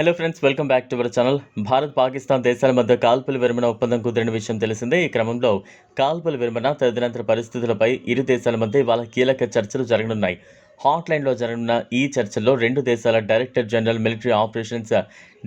Hello friends welcome back to our channel Bharat Pakistan దేశాల మధ్య కాల్పుల విరమణ ఒప్పందం కుదిరిన విషయం తెలిసిందే ఈ క్రమంలో కాల్పుల విరమణ తదనంతర పరిస్థితులపై ఇరు దేశాల మధ్య ఇవాళ కీలక చర్చలు జరగనున్నాయి. హాట్లైన్లో జరగనున్న ఈ చర్చల్లో రెండు దేశాల డైరెక్టర్ జనరల్ మిలిటరీ ఆపరేషన్స్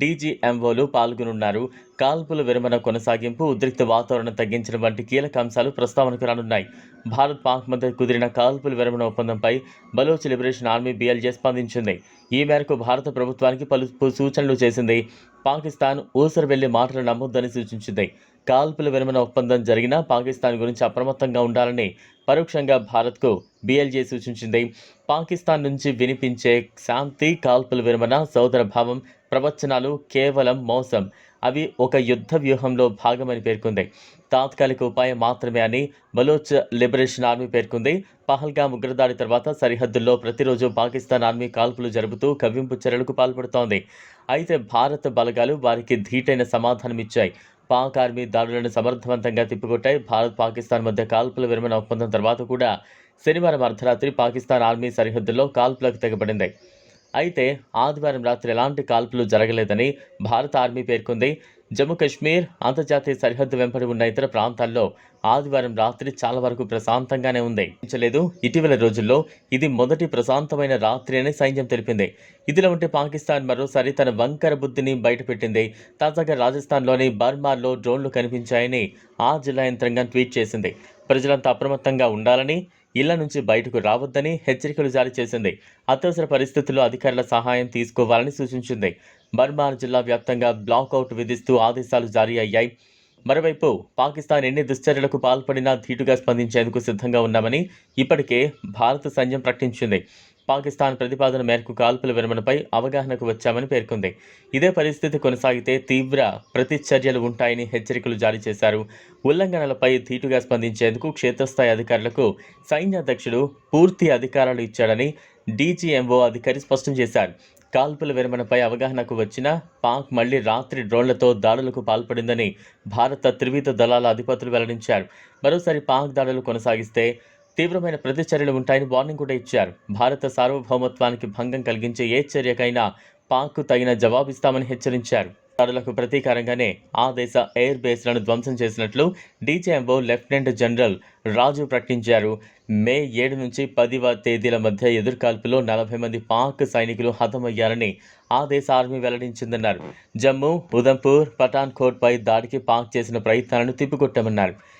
డీజీఎంఓలు పాల్గొనున్నారు. కాల్పుల విరమణ కొనసాగింపు ఉద్రిక్త వాతావరణం తగ్గించడం వంటి కీలక అంశాలు ప్రస్తావనకు రానున్నాయి. భారత్ పాక్ మధ్య కుదిరిన కాల్పుల విరమణ ఒప్పందంపై బలోచ్ లిబరేషన్ ఆర్మీ బీఎల్జే స్పందించింది. ఈ మేరకు భారత ప్రభుత్వానికి పలు సూచనలు చేసింది. పాకిస్తాన్ ఊసరు వెళ్ళి మాటలు నమ్మొద్దని సూచించింది. కాల్పుల విరమణ ఒప్పందం జరిగినా పాకిస్తాన్ గురించి అప్రమత్తంగా ఉండాలని పరోక్షంగా భారత్కు బీఎల్జే సూచించింది. పాకిస్తాన్ నుంచి వినిపించే శాంతి కాల్పుల విరమణ సోదర భావం ప్రవచనాలు కేవలం మోసం. అవి ఒక యుద్ధ వ్యూహంలో భాగమని పేర్కొంది. తాత్కాలిక ఉపాయం మాత్రమే అని బలోచ్ లిబరేషన్ ఆర్మీ పేర్కొంది. పహల్గా ఉగ్రదాడి తర్వాత సరిహద్దుల్లో ప్రతిరోజు పాకిస్తాన్ ఆర్మీ కాల్పులు జరుపుతూ కవ్వింపు చర్యలకు పాల్పడుతోంది. అయితే భారత బలగాలు వారికి ధీటైన సమాధానమిచ్చాయి. పాక్ ఆర్మీ దాడులను సమర్థవంతంగా తిప్పికొట్టాయి. భారత్ పాకిస్తాన్ మధ్య కాల్పుల విరమణ ఒప్పందం తర్వాత కూడా శనివారం అర్ధరాత్రి పాకిస్తాన్ ఆర్మీ సరిహద్దుల్లో కాల్పులకు తెగబడింది. అయితే ఆదివారం రాత్రి ఎలాంటి కాల్పులు జరగలేదని భారత ఆర్మీ పేర్కొంది. జమ్మూ కాశ్మీర్ అంతర్జాతీయ సరిహద్దు వెంబడి ఉన్న ఇతర ప్రాంతాల్లో ఆదివారం రాత్రి చాలా వరకు ప్రశాంతంగానే ఉంది. లేదు ఇటీవల రోజుల్లో ఇది మొదటి ప్రశాంతమైన రాత్రి అని సైన్యం తెలిపింది. ఇదిలా ఉంటే పాకిస్తాన్ మరోసారి తన వంకర బుద్ధిని బయటపెట్టింది. తాజాగా రాజస్థాన్లోని బర్మాలో డ్రోన్లు కనిపించాయని ఆ జిల్లా యంత్రాంగం ట్వీట్ చేసింది. ప్రజలంతా అప్రమత్తంగా ఉండాలని ఇళ్ళ నుంచి బయటకు రావద్దని హెచ్చరికలు జారీ చేసింది. అత్యవసర పరిస్థితుల్లో అధికారుల సహాయం తీసుకోవాలని సూచించింది. బర్మార్ జిల్లా వ్యాప్తంగా బ్లాక్అవుట్ విధిస్తూ ఆదేశాలు జారీ అయ్యాయి. మరోవైపు పాకిస్తాన్ ఎన్ని దుశ్చర్యలకు పాల్పడినా ధీటుగా స్పందించేందుకు సిద్ధంగా ఉన్నామని ఇప్పటికే భారత సైన్యం ప్రకటించింది. పాకిస్తాన్ ప్రతిపాదన మేరకు కాల్పుల విరమణపై అవగాహనకు వచ్చామని పేర్కొంది. ఇదే పరిస్థితి కొనసాగితే తీవ్ర ప్రతిచర్యలు ఉంటాయని హెచ్చరికలు జారీ చేశారు. ఉల్లంఘనలపై ధీటుగా స్పందించేందుకు క్షేత్రస్థాయి అధికారులకు సైన్యాధ్యక్షుడు పూర్తి అధికారాలు ఇచ్చాడని డీజీఎంఓ అధికారి స్పష్టం చేశారు. కాల్పుల విరమణపై అవగాహనకు వచ్చిన పాక్ మళ్ళీ రాత్రి డ్రోన్లతో దాడులకు పాల్పడిందని భారత త్రివిధ దళాల అధిపతులు వెల్లడించారు. మరోసారి పాక్ దాడులు కొనసాగిస్తే తీవ్రమైన ప్రతిచర్యలు ఉంటాయని వార్నింగ్ కూడా ఇచ్చారు. భారత సార్వభౌమత్వానికి భంగం కలిగించే ఏ చర్యకైనా పాక్కు తగిన జవాబిస్తామని హెచ్చరించారు. దాడులకు ప్రతీకారంగానే ఆ దేశ ఎయిర్ బేస్లను ధ్వంసం చేసినట్లు డీజీఎంఓ లెఫ్టినెంట్ జనరల్ రాజు ప్రకటించారు. మే ఏడు నుంచి పదివ తేదీల మధ్య ఎదుర్కాల్పులో నలభై మంది పాక్ సైనికులు హతమయ్యారని ఆ దేశ ఆర్మీ వెల్లడించిందన్నారు. జమ్మూ ఉదంపూర్ పఠాన్కోట్ పై దాడికి పాక్ చేసిన ప్రయత్నాలను తిప్పికొట్టామన్నారు.